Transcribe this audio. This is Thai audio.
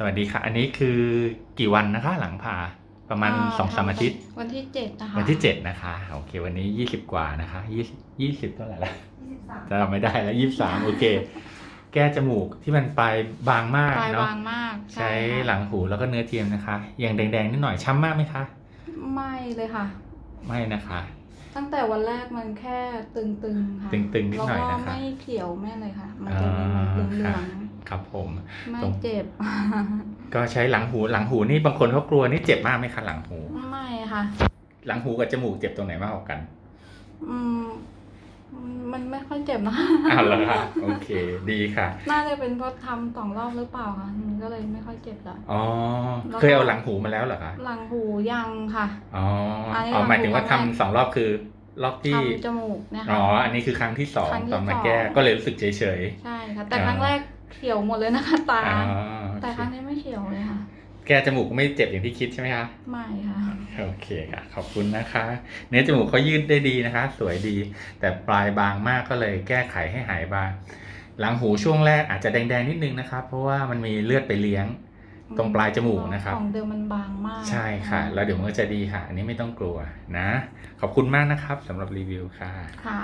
สวัสดีค่ะ อันนี้คือกี่วันนะคะ หลังผ่าประมาณสองสามอาทิตย์ วันที่เจ็ดนะคะ วันที่เจ็ดนะคะโอเค วันนี้ยี่สิบกว่านะคะยี่สิบยี่สิบเท่าไหร่ละจำไม่ได้แล้วยี่สิบสามโอเค แก้จมูกที่มันปลายบางมากปลายเนาะบางมาก ใช้ค่ะหลังหูแล้วก็เนื้อเทียมนะคะ อย่างแดงๆนิดหน่อยช้ำมากไหมคะ ไม่เลยค่ะ ไม่นะคะ ตั้งแต่วันแรกมันแค่ตึงๆค่ะตึงๆนิดหน่อยนะคะแล้วก็ไม่เขียวไม่เลยค่ะ มันจะมีมันเหลือ่าอง ครับผมๆไม่ตรงเจ็บ ก็ใช้หลังหูหลังหูนี่บางคนเขากลัวนี่เจ็บมากไหมคะหลังหู ไม่ค่ะ หลังหูกับจมูกเจ็บตรงไหนมากกว่ากันอืมมันไม่ค่อยเจ็บนะอ้าวเหรอคะโอเค ดีค่ะ น่าจะเป็นเพราะทำสองรอบหรือเปล่าคะมันก็เลยไม่ค่อยเจ็บละอ๋อแล้วก็เคยเอาหลังหูมาแล้วเหรอคะหลังหูยังค่ะอ๋ออันนี้อ๋อหมายถึงว่าหลังหูทำสองรอบคือรอบที่ทำจมูกเนะคะอ๋ออันนี้คือครั้งที่สองครั้งที่ตอนมาสองแก้ก็เลยรู้สึกเฉยเฉยใช่ค่ะแต่อ่าครั้งแรก เขียวหมดเลยนะคะตาๆอ๋อแต่ครั้งนี้ไม่เขียวเลยค่ะ แก้จมูกไม่เจ็บอย่างที่คิดใช่ไหมคะ ไม่ค่ะ โอเคค่ะ ขอบคุณนะคะ เนื้อจมูกเขายืดได้ดีนะคะ สวยดี แต่ปลายบางมากก็เลยแก้ไขให้หายบาง หลังหูช่วงแรกอาจจะแดงๆนิดนึงนะครับ เพราะว่ามันมีเลือดไปเลี้ยงตรงปลายจมูกนะครับ ของเดิมมันบางมาก ใช่ค่ะ แล้วเดี๋ยวมันก็จะดีค่ะ อันนี้ไม่ต้องกลัวนะ ขอบคุณมากนะครับสำหรับรีวิวค่ะ ค่ะ